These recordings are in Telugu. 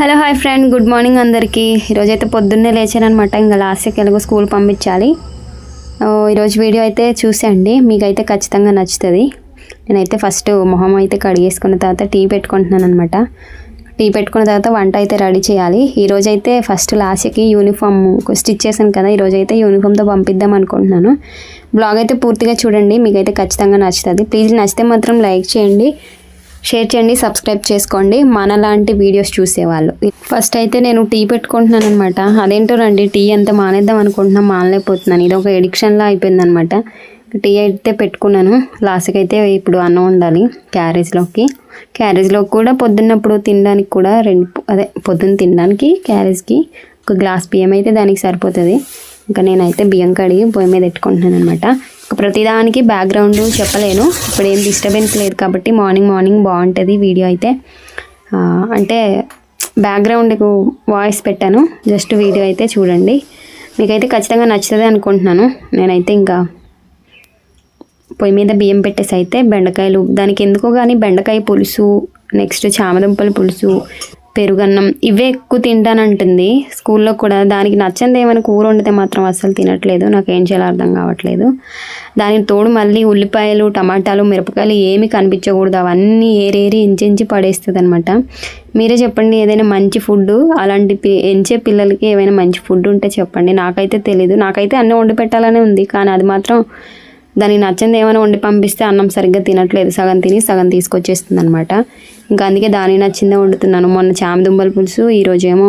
Hello hi friend. Good morning అందరికీ. ఈరోజైతే పొద్దున్నే లేచానమాట ఇంకా లాస్ట్కి ఎలాగో స్కూల్ పంపించాలి. ఈరోజు వీడియో అయితే చూసేయండి. మీకైతే ఖచ్చితంగా నచ్చుతుంది. నేనైతే ఫస్ట్ మొహం అయితే కడిగేసుకున్న తర్వాత టీ పెట్టుకుంటున్నాను అనమాట టీ పెట్టుకున్న తర్వాత వంట అయితే రెడీ చేయాలి. ఈరోజైతే ఫస్ట్ లాస్ట్కి యూనిఫామ్ స్టిచ్ చేశాను కదా ఈరోజైతే యూనిఫామ్తో పంపిద్దాం అనుకుంటున్నాను. బ్లాగ్ అయితే పూర్తిగా చూడండి. మీకైతే ఖచ్చితంగా నచ్చుతుంది. ప్లీజ్ నచ్చితే మాత్రం లైక్ చేయండి. షేర్ చేయండి సబ్స్క్రైబ్ చేసుకోండి. మనలాంటి వీడియోస్ చూసేవాళ్ళు. ఫస్ట్ అయితే నేను టీ పెట్టుకుంటున్నాను అనమాట అదేంటో రండి టీ అంతా మానేద్దాం అనుకుంటున్నా మానలేకపోతున్నాను. ఇది ఒక ఎడిక్షన్లా అయిపోయింది అనమాట టీ అయితే పెట్టుకున్నాను. లాస్ట్కి అయితే ఇప్పుడు అన్నం ఉండాలి క్యారేజ్లోకి క్యారేజ్లోకి కూడా పొద్దున్నప్పుడు తినడానికి కూడా రెండు అదే పొద్దున్న తినడానికి క్యారేజ్కి ఒక గ్లాస్ బియ్యం అయితే దానికి సరిపోతుంది. ఇంకా నేనైతే బియ్యం కడిగి పొయ్యి మీద పెట్టుకుంటున్నాను అనమాట ప్రతిదానికి బ్యాక్గ్రౌండ్ చెప్పలేను. ఇప్పుడు ఏం డిస్టర్బెన్స్ లేదు కాబట్టి మార్నింగ్ మార్నింగ్ బాగుంటుంది వీడియో అయితే. అంటే బ్యాక్గ్రౌండ్కు వాయిస్ పెట్టాను. జస్ట్ వీడియో అయితే చూడండి. మీకైతే ఖచ్చితంగా నచ్చుతుంది అనుకుంటున్నాను. నేనైతే ఇంకా పొయ్యి మీద బియ్యం పెట్టేసి అయితే బెండకాయలు దానికి ఎందుకో కానీ బెండకాయ పులుసు నెక్స్ట్ చామదుంపల పులుసు పెరుగన్నం ఇవే ఎక్కువ తింటానంటుంది. స్కూల్లో కూడా దానికి నచ్చింది ఏమైనా కూర వండితే మాత్రం అస్సలు తినట్లేదు. నాకు ఏం చేయాలో అర్థం కావట్లేదు. దానికి తోడు మళ్ళీ ఉల్లిపాయలు టమాటాలు మిరపకాయలు ఏమి కనిపించకూడదు. అవన్నీ ఏరేరి ఇంచెంచి పడేస్తుంది అనమాట మీరే చెప్పండి ఏదైనా మంచి ఫుడ్ అలాంటి ఎంచే పిల్లలకి ఏమైనా మంచి ఫుడ్ ఉంటే చెప్పండి. నాకైతే తెలీదు. నాకైతే అన్నీ వండి పెట్టాలనే ఉంది. కానీ అది మాత్రం దానికి నచ్చింది ఏమైనా వండి పంపిస్తే అన్నం సరిగ్గా తినట్లేదు. సగం తిని సగం తీసుకొచ్చేస్తుంది అనమాట ఇంకా అందుకే దానికి నచ్చిందే వండుతున్నాను. మొన్న చామదుంబల పులుసు ఈరోజేమో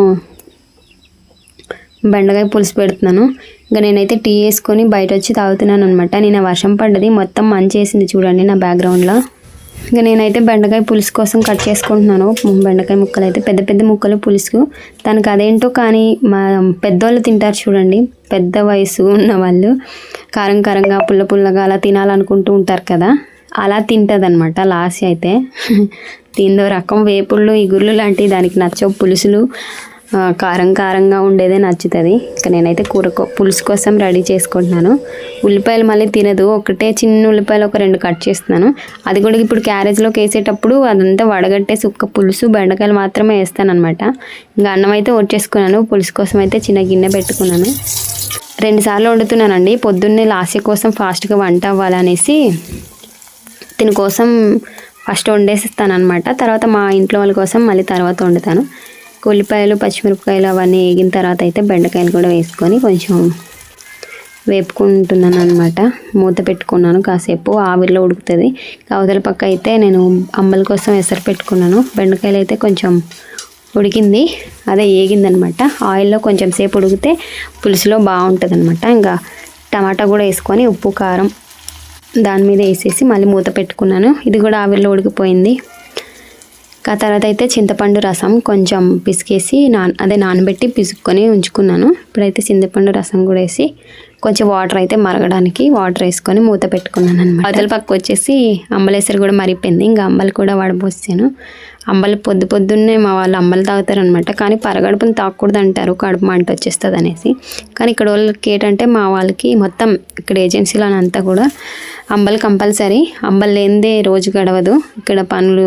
బెండకాయ పులుసు పెడుతున్నాను. ఇంకా నేనైతే టీ వేసుకొని బయట వచ్చి తాగుతున్నాను అనమాట నేను వర్షం పడ్డది మొత్తం మంచి వేసింది చూడండి నా బ్యాక్గ్రౌండ్లో. ఇంకా నేనైతే బెండకాయ పులుసు కోసం కట్ చేసుకుంటున్నాను. బెండకాయ ముక్కలు అయితే పెద్ద పెద్ద ముక్కలు పులుసు దానికి అదేంటో కానీ మా పెద్దవాళ్ళు తింటారు చూడండి. పెద్ద వయసు ఉన్న వాళ్ళు కారం కారంగా పుల్ల పుల్లగా అలా తినాలనుకుంటూ ఉంటారు కదా. అలా తింటుంది అనమాట లాస్ట్ అయితే. దీనిలో రకం వేపుళ్ళు ఇగుర్లు లాంటివి దానికి నచ్చవు. పులుసులు కారం కారంగా ఉండేదే నచ్చుతుంది. ఇంకా నేనైతే కూర పులుసు కోసం రెడీ చేసుకుంటున్నాను. ఉల్లిపాయలు మళ్ళీ తినదు. ఒకటే చిన్న ఉల్లిపాయలు ఒక రెండు కట్ చేస్తున్నాను. అది కూడా ఇప్పుడు క్యారేజ్లోకి వేసేటప్పుడు అదంతా వడగట్టేసి ఒక్క పులుసు బెండకాయలు మాత్రమే వేస్తాను అనమాట ఇంకా అన్నం అయితే వచ్చేసుకున్నాను పులుసు కోసం అయితే చిన్న గిన్నె పెట్టుకున్నాను. రెండుసార్లు వండుతున్నానండి. పొద్దున్నే లాస్య కోసం ఫాస్ట్గా వంట అవ్వాలనేసి దీని కోసం ఫస్ట్ వండేసిస్తాను అనమాట తర్వాత మా ఇంట్లో వాళ్ళ కోసం మళ్ళీ తర్వాత వండుతాను. ఉల్లిపాయలు పచ్చిమిరపకాయలు అవన్నీ వేగిన తర్వాత అయితే బెండకాయలు కూడా వేసుకొని కొంచెం వేపుకుంటున్నాను అనమాట మూత పెట్టుకున్నాను కాసేపు ఆవిరిలో ఉడుకుతుంది. అవతల పక్క అయితే నేను అమ్మల కోసం ఎసరు పెట్టుకున్నాను. బెండకాయలు అయితే కొంచెం ఉడికింది అదే ఏగిందనమాట ఆయిల్లో కొంచెం సేపు ఉడికితే పులుసులో బాగుంటుంది అనమాట ఇంకా టమాటా కూడా వేసుకొని ఉప్పు కారం దాని మీద వేసేసి మళ్ళీ మూత పెట్టుకున్నాను. ఇది కూడా ఆవిరిలో ఉడికిపోయింది. ఆ తర్వాత అయితే చింతపండు రసం కొంచెం పిసికేసి నాన్ అదే నానబెట్టి పిసుక్కొని ఉంచుకున్నాను. ఇప్పుడైతే చింతపండు రసం కూడా వేసి కొంచెం వాటర్ అయితే మరగడానికి వాటర్ వేసుకొని మూత పెట్టుకున్నాను అనమాట అవతల పక్క వచ్చేసి అంబలేసరి కూడా మరిపోయింది ఇంకా అంబలు కూడా వడపోసాను అంబలు పొద్దు పొద్దున్నే మా వాళ్ళు అంబలు తాగుతారు అనమాట కానీ పరగడుపుని తాగకూడదు అంటారు కడుపు మంట వచ్చేస్తుంది అనేసి. కానీ ఇక్కడ వాళ్ళకి ఏంటంటే మా వాళ్ళకి మొత్తం ఇక్కడ ఏజెన్సీలో అంతా కూడా అంబలు కంపల్సరీ. అంబలు లేనిదే రోజు గడవదు. ఇక్కడ పనులు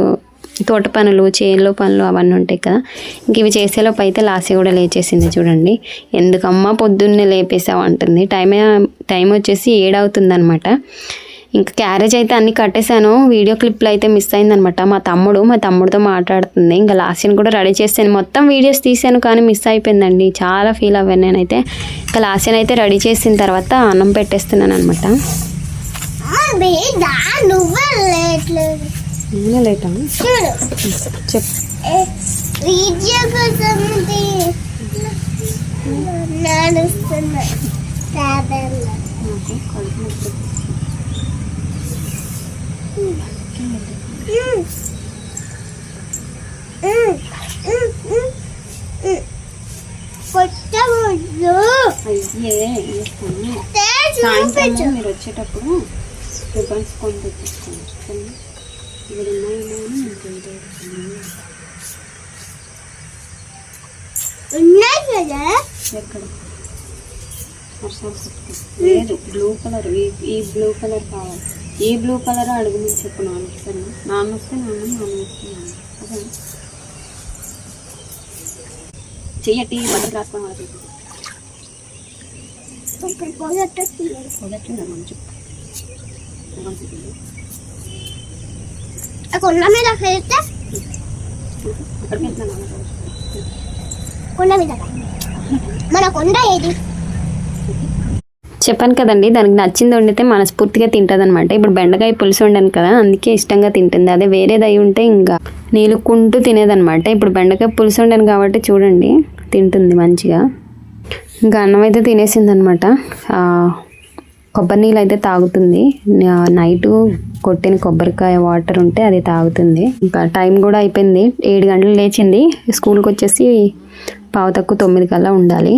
తోట పనులు చేనులో పనులు అవన్నీ ఉంటాయి కదా. ఇంక ఇవి చేసేలోపు అయితే లాసీ కూడా లేచేసింది చూడండి. ఎందుకమ్మా పొద్దున్నే లేపేసావు అంటుంది. టైం టైం వచ్చేసి ఏడవుతుంది అనమాట ఇంకా క్యారేజ్ అయితే అన్ని కట్టేశాను. వీడియో క్లిప్లో అయితే మిస్ అయిందనమాట మా తమ్ముడు మా తమ్ముడితో మాట్లాడుతుంది. ఇంకా లాస్ట్ని కూడా రెడీ చేశాను. మొత్తం వీడియోస్ తీసాను కానీ మిస్ అయిపోయిందండి. చాలా ఫీల్ అవ్వాను నేనైతే. ఇంకా లాస్ట్ని అయితే రెడీ చేసిన తర్వాత అన్నం పెట్టేస్తున్నాను అనమాట నేనే లేటా చెప్పు. వీడియో కోసం నడుస్తున్నా సాయంత్రం మీరు వచ్చేటప్పుడు రిబ్బన్స్ కొని తెచ్చేసుకోండి తెలియదు. ఉన్నాయి కదా ఎక్కడ లేదు బ్లూ కలర్ ఈ ఈ బ్లూ కలర్ కావాలి ఏ బ్లూ కలర్ అడుగుమని చెప్పు నాన్న వస్తాను. నాన్న వస్తే నాన్న నాన్న వస్తే నాన్న. అదే చెయ్యట్టి బట్టలు రాసుకోవడం వాళ్ళకి ఇక్కడ పోగొట్టేసి పొగట్టుందా మంచు. కొండ మీద వెళ్తే మీద మన ఏది చెప్పాను కదండి దానికి నచ్చింది వండితే మనస్ఫూర్తిగా తింటుంది అనమాట ఇప్పుడు బెండకాయ పులుసు వండాను కదా అందుకే ఇష్టంగా తింటుంది. అదే వేరేది అయి ఉంటే ఇంకా నీలుకుంటూ తినేదనమాట ఇప్పుడు బెండకాయ పులుసు వండాను కాబట్టి చూడండి తింటుంది మంచిగా. ఇంకా అన్నం అయితే తినేసింది అనమాట కొబ్బరి నీళ్ళు అయితే తాగుతుంది. నైటు కొట్టిన కొబ్బరికాయ వాటర్ ఉంటే అది తాగుతుంది. ఇంకా టైం కూడా అయిపోయింది. ఏడు గంటలు లేచింది. స్కూల్కి వచ్చేసి పావు తక్కువ తొమ్మిది కల్లా ఉండాలి.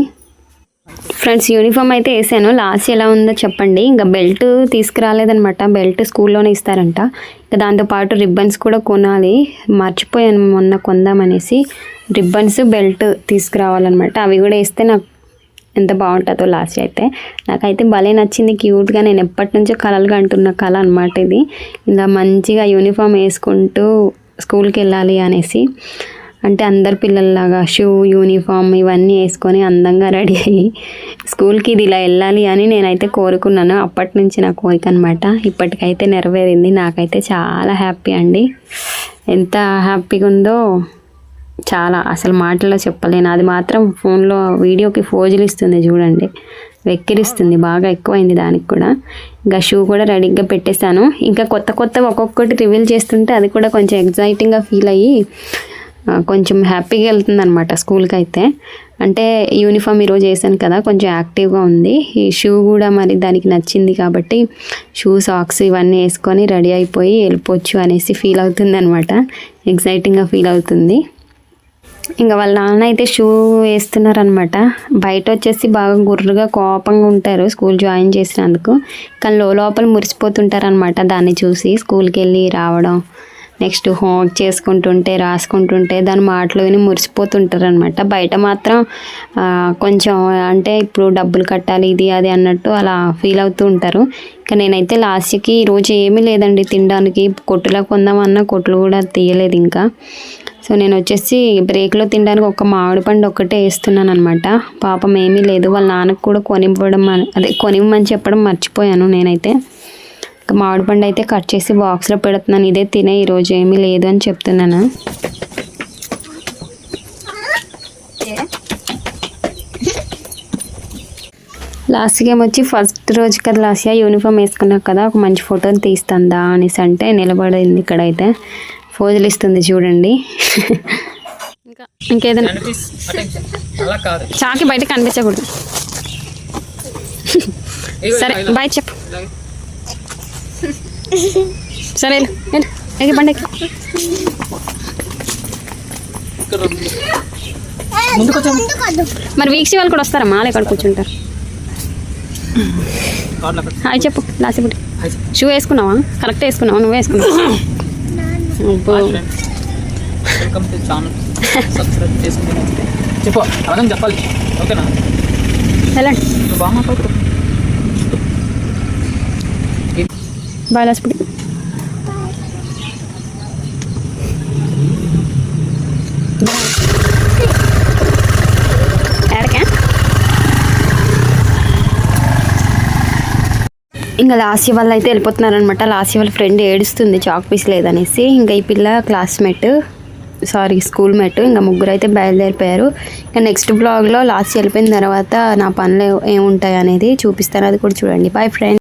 ఫ్రెండ్స్ యూనిఫామ్ అయితే వేసాను. లాస్ట్ ఎలా ఉందో చెప్పండి. ఇంకా బెల్ట్ తీసుకురాలేదనమాట బెల్ట్ స్కూల్లోనే ఇస్తారంట. ఇంకా దాంతోపాటు రిబ్బన్స్ కూడా కొనాలి. మర్చిపోయాను మొన్న కొందామనేసి. Ribbons belt తీసుకురావాలన్నమాట. అవి కూడా వేస్తే నాకు ఎంత బాగుంటుందో లాస్ట్ అయితే. నాకైతే భలే నచ్చింది. క్యూట్గా నేను ఎప్పటి నుంచో కలలుగా అంటున్న కళ అనమాట ఇది. ఇలా మంచిగా యూనిఫామ్ వేసుకుంటూ స్కూల్కి వెళ్ళాలి అనేసి. అంటే అందరు పిల్లల్లాగా షూ యూనిఫామ్ ఇవన్నీ వేసుకొని అందంగా రెడీ అయ్యి స్కూల్కి ఇది ఇలా వెళ్ళాలి అని నేనైతే కోరుకున్నాను. అప్పటి నుంచి నా కోరిక అనమాట ఇప్పటికైతే నెరవేరింది. నాకైతే చాలా హ్యాపీ అండి. ఎంత హ్యాపీగా ఉందో చాలా అసలు మాటల్లో చెప్పలేను. అది మాత్రం ఫోన్లో వీడియోకి ఫోజులు ఇస్తుంది చూడండి. వెక్కిరిస్తుంది బాగా ఎక్కువైంది దానికి కూడా. ఇంకా షూ కూడా రెడీగా పెట్టేశాను. ఇంకా కొత్త కొత్త ఒక్కొక్కటి రివీల్ చేస్తుంటే అది కూడా కొంచెం ఎగ్జైటింగ్గా ఫీల్ అయ్యి కొంచెం హ్యాపీగా వెళ్తుంది అనమాట స్కూల్కి అయితే అంటే యూనిఫామ్ ఈరోజు వేసాను కదా కొంచెం యాక్టివ్గా ఉంది. ఈ షూ కూడా మరి దానికి నచ్చింది కాబట్టి షూ సాక్స్ ఇవన్నీ వేసుకొని రెడీ అయిపోయి వెళ్ళిపోవచ్చు అనేసి ఫీల్ అవుతుంది అనమాట ఎగ్జైటింగ్గా ఫీల్ అవుతుంది. ఇంకా వాళ్ళ నాన్న అయితే షూ వేస్తున్నారనమాట బయట వచ్చేసి బాగా గుర్రుగా కోపంగా ఉంటారు స్కూల్ జాయిన్ చేసినందుకు. కానీ లో- లోపల మురిసిపోతుంటారనమాట దాన్ని చూసి స్కూల్కి వెళ్ళి రావడం. నెక్స్ట్ హోంవర్క్ చేసుకుంటుంటే రాసుకుంటుంటే దాని మాటలు విని మురిసిపోతుంటారనమాట బయట మాత్రం కొంచెం అంటే ఇప్పుడు డబ్బులు కట్టాలి ఇది అది అన్నట్టు అలా ఫీల్ అవుతూ ఉంటారు. ఇంకా నేనైతే లాస్ట్కి ఈరోజు ఏమీ లేదండి తినడానికి. కొట్టులో కొందామన్నా కొట్లు కూడా తీయలేదు ఇంకా. సో నేను వచ్చేసి బ్రేక్లో తినడానికి ఒక మామిడి పండు ఒక్కటే వేస్తున్నాను అనమాట పాపం ఏమీ లేదు వాళ్ళ నాన్నకు కూడా కొనివ్వడం అదే కొనివ్వమని చెప్పడం మర్చిపోయాను నేనైతే. మామిడి పండు అయితే కట్ చేసి బాక్స్లో పెడుతున్నాను ఇదే తినే ఈరోజు ఏమీ లేదు అని చెప్తున్నాను. లాస్ట్ గేమ్ వచ్చి ఫస్ట్ రోజు కదా లాస్ట్ యూనిఫామ్ వేసుకున్నాక కదా ఒక మంచి ఫోటోని తీస్తుందా అనేసి అంటే నిలబడింది ఇక్కడైతే. ఫోజులు ఇస్తుంది చూడండి. ఇంకా ఇంకేదైనా? కనిపిస్ అటెన్షన్ అలా కాదు. చాకి బయట కనిపించకూడదు. సరే బాయ్ చెప్పు. సరే. ఎక్కి బండి ఎక్కు. మరి వీక్షి వాళ్ళు కూడా వస్తారా? మాల ఇక్కడ కూర్చుంటారు. హాయ్ చెప్పు చెప్పు. షూ వేసుకున్నావా? కరెక్ట్ వేసుకున్నావా? నువ్వు వేసుకున్నావా. వెల్కమ్ టు ఛానల్ సబ్స్క్రైబ్ చేసుకుని చెప్పు అలాగని చెప్పాలి ఓకేనా వెళ్ళండి నువ్వు బాగా మాట్లాడుకో బాయ్ లాస్ట్ ఇప్పుడు ఇంకా లాస్ట్ వాళ్ళు అయితే వెళ్ళిపోతున్నారనమాట లాస్ట్ వాళ్ళ ఫ్రెండ్ ఏడుస్తుంది చాక్ పీస్ లేదనేసి. ఇంకా ఈ పిల్ల క్లాస్మేట్ సారీ స్కూల్ మేట్ ఇంకా ముగ్గురు అయితే బయలుదేరిపోయారు. ఇంకా నెక్స్ట్ బ్లాగ్లో లాస్ట్ వెళ్ళిపోయిన తర్వాత నా పనులు ఏముంటాయి అనేది చూపిస్తాను అది కూడా చూడండి. Boy friend.